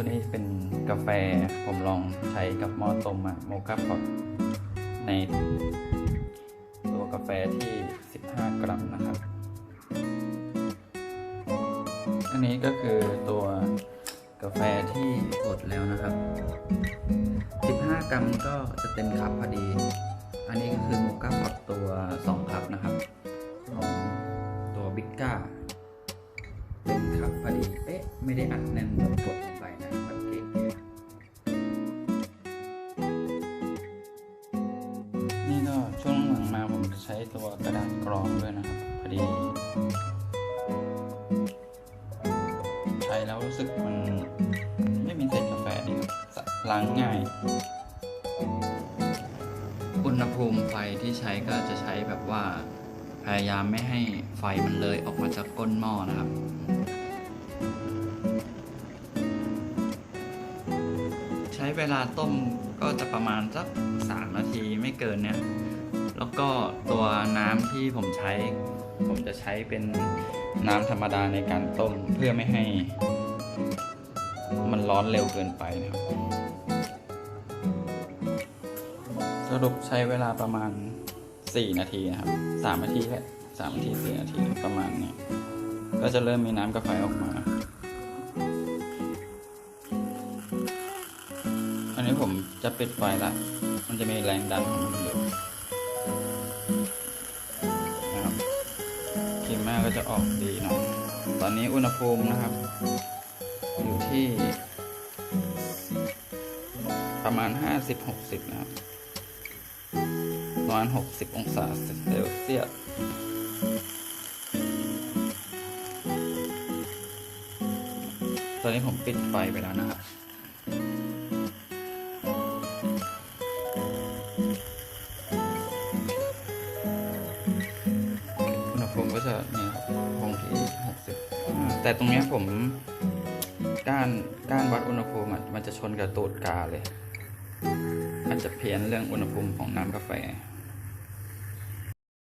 ตัวนี้เป็นกาแฟผมลองใช้กับหม้อต้มอะโมคาพอตในตัวกาแฟที่ 15 กรัมนะครับ อันนี้ก็คือตัวกาแฟที่บดแล้วนะครับ 15 กรัมก็จะเต็มคัพพอดี อันนี้ก็คือโมคาพอตตัว 2 คัพนะครับ ไม่ได้อัดแน่นแบบกดลงไปนะสังเกตนี่ก็ช่วงหลังมาผมจะใช้ตัวกระดาษกรองด้วยนะครับ พอดี ใช้แล้วรู้สึกมันไม่มีเศษกาแฟดีล้างง่ายอุณหภูมิไฟที่ใช้ก็จะใช้แบบว่าพยายามไม่ให้ไฟมันเลยออกมาจากก้นหม้อนะครับ ใช้เวลาต้มก็จะประมาณสักสามนาทีไม่เกินเนี่ย แล้วก็ตัวน้ำที่ผมใช้ ผมจะใช้เป็นน้ำธรรมดาในการต้มเพื่อไม่ให้ มันร้อนเร็วเกินไปนะครับ สรุปใช้เวลาประมาณ 4 นาทีนะครับ 3 นาทีแหละ3นาที4นาทีประมาณนี้ ก็จะเริ่มมีน้ำกาแฟออกมา ผมจะปิดไฟละ มันจะมีแรงดันของมันอยู่นะครับกินมากก็จะออกดีหน่อยตอนนี้อุณหภูมินะครับ อยู่ที่ ประมาณ 50-60 นะครับประมาณ 60 องศาเซลเซียสตอนนี้ผมปิดไฟไปแล้วนะครับ จะเนี่ยครับคงที่60แต่ตรงเนี้ยผมก้านก้านวัดอุณหภูมิอะมันจะชนกับตูดกาเลยอาจจะเพี้ยนเรื่องอุณหภูมิของน้ำกาแฟ